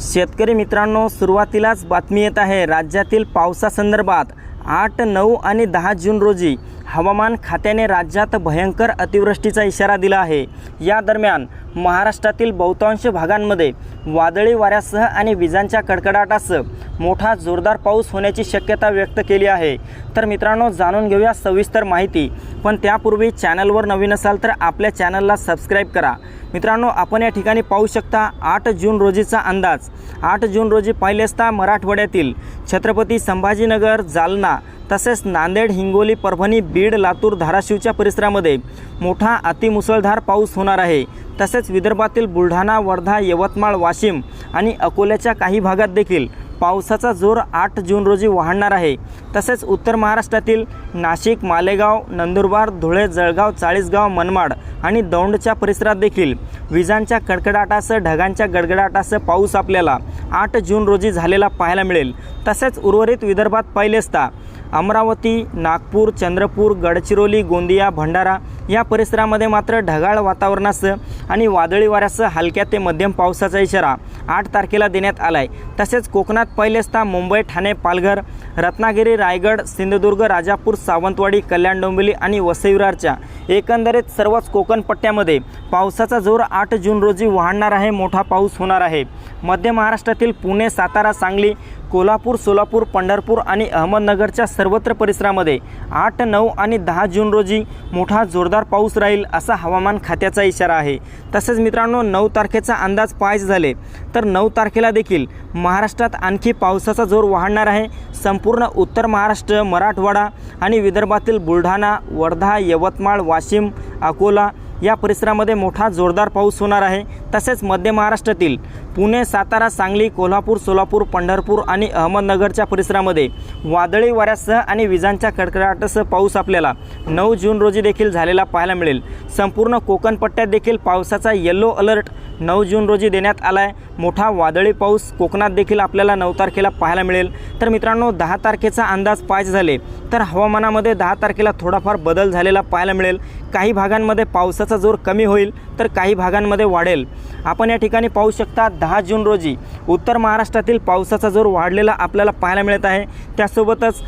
शेतकरी मित्रांनो सुरुवातीलाच बातमी येत आहे. राज्यातील पावसासंदर्भात आठ नऊ आणि दहा जून रोजी हवामान खात्याने राज्यात भयंकर अतिवृष्टीचा इशारा दिला आहे. या दरम्यान महाराष्ट्रातील बहुतांश भागांमध्ये वादळी वाऱ्यासह आणि विजांच्या कडकडाटासह मोठा जोरदार पाऊस होण्याची शक्यता व्यक्त केली आहे. तर मित्रांनो जाणून घेऊया सविस्तर माहिती. पण त्यापूर्वी चॅनलवर नवीन असाल तर आपल्या चॅनलला सबस्क्राईब करा. मित्रांनो आपण या ठिकाणी पाहू शकता आठ जून रोजीचा अंदाज. आठ जून रोजी पाहिले असता मराठवाड्यातील छत्रपती संभाजीनगर जालना तसेच नांदेड हिंगोली परभणी बीड लातूर धाराशिवच्या परिसरामध्ये मोठा अतिमुसळधार पाऊस होणार आहे. तसेच विदर्भातील बुलढाणा वर्धा यवतमाळ वाशिम आणि अकोल्याच्या काही भागात देखील पावसाचा जोर आठ जून रोजी वाढणार आहे. तसेच उत्तर महाराष्ट्रातील नाशिक मालेगाव नंदुरबार धुळे जळगाव चाळीसगाव मनमाड आणि दौंडच्या परिसरात देखील विजांच्या कडकडाटासह ढगांच्या गडगडाटासह पाऊस आपल्याला आठ जून रोजी झालेला पाहायला मिळेल. तसेच उर्वरित विदर्भात पाहिले असता अमरावती नागपूर चंद्रपूर गडचिरोली गोंदिया भंडारा या परिसरामध्ये मात्र ढगाळ वातावरणासह आणि वादळी वाऱ्यासह हलक्या ते मध्यम पावसाचा इशारा आठ तारखेला देण्यात आला आहे तसेच कोकणात पहिले असता मुंबई ठाणे पालघर रत्नागिरी रायगड सिंधुदुर्ग राजापूर सावंतवाडी कल्याण डोंबिवली आणि वसईविरारच्या एकंदरीत सर्वच कोकण पट्ट्यामध्ये पावसाचा जोर आठ जून रोजी वाढणार आहे मोठा पाऊस होणार आहे. मध्य महाराष्ट्रातील पुणे सातारा सांगली कोल्हापूर सोलापूर पंढरपूर आणि अहमदनगरच्या सर्वत्र परिसरामध्ये आठ नऊ आणि दहा जून रोजी मोठा जोरदार पाऊस राहील असा हवामान खात्याचा इशारा आहे. तसेच मित्रांनो नऊ तारखेचा अंदाज पाहायचे झाले तर नऊ तारखेला देखील महाराष्ट्रात आणखी पावसाचा जोर वाढणार आहे. संपूर्ण उत्तर महाराष्ट्र मराठवाडा आणि विदर्भातील बुलढाणा वर्धा यवतमाळ वाशिम अकोला या परिसरामध्ये मोठा जोरदार पाऊस होणार आहे. तसेच मध्य महाराष्ट्रातील पुणे सातारा सांगली कोल्हापूर सोलापूर पंढरपूर आणि अहमदनगरच्या परिसरामध्ये वादळी वाऱ्यासह आणि विजांच्या कडकडाटासह पाऊस आपल्याला नऊ जून रोजी देखील झालेला पाहायला मिळेल. संपूर्ण कोकण पट्ट्यात देखील पावसाचा येल्लो अलर्ट नऊ जून रोजी देण्यात आला आहे मोठा वादळी पाऊस कोकणात देखील आपल्याला नऊ तारखेला पाहायला मिळेल. तर मित्रांनो दहा तारखेचा अंदाज पाहायचे झाले तर हवामानामध्ये दहा तारखेला थोडाफार बदल झालेला पाहायला मिळेल. काही भागांमध्ये पावसाचा जोर कमी होईल तर काही भागांमध्ये वाढेल. आपण या ठिकाणी पाहू शकता दहा जून रोजी उत्तर महाराष्ट्रातील पावसाचा जोर वाढलेला आपल्याला पाहायला मिळत आहे. त्यासोबतच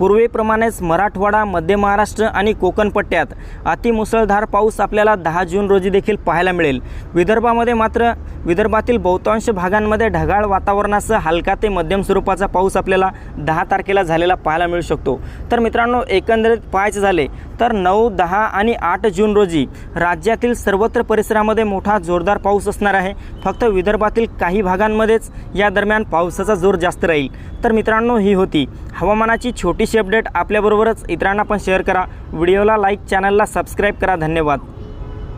पूर्वीप्रमाणेच मराठवाडा मध्य महाराष्ट्र आणि कोकणपट्ट्यात अतिमुसळधार पाऊस आपल्याला दहा जून रोजी देखील पाहायला मिळेल. विदर्भामध्ये मात्र विदर्भातील बहुतांश भागांमध्ये ढगाळ वातावरणासह हलका ते मध्यम स्वरूपाचा पाऊस आपल्याला दहा तारखेला झालेला पाहायला मिळू शकतो. तर मित्रांनो एकंदरीत पाहायचे झाले तर नऊ दहा आणि आठ जून रोजी राज्यातील सर्वत्र परिसरामध्ये मोठा जोरदार पाऊस असणार आहे. फक्त विदर्भातील काही भागांमध्येच या दरम्यान पावसाचा जोर जास्त राहील. तर मित्रांनो ही होती हवामानाची अपडेट आपल्याबरोबरच इतरांना पण शेअर करा. व्हिडिओला लाईक चॅनलला सबस्क्राईब करा. धन्यवाद.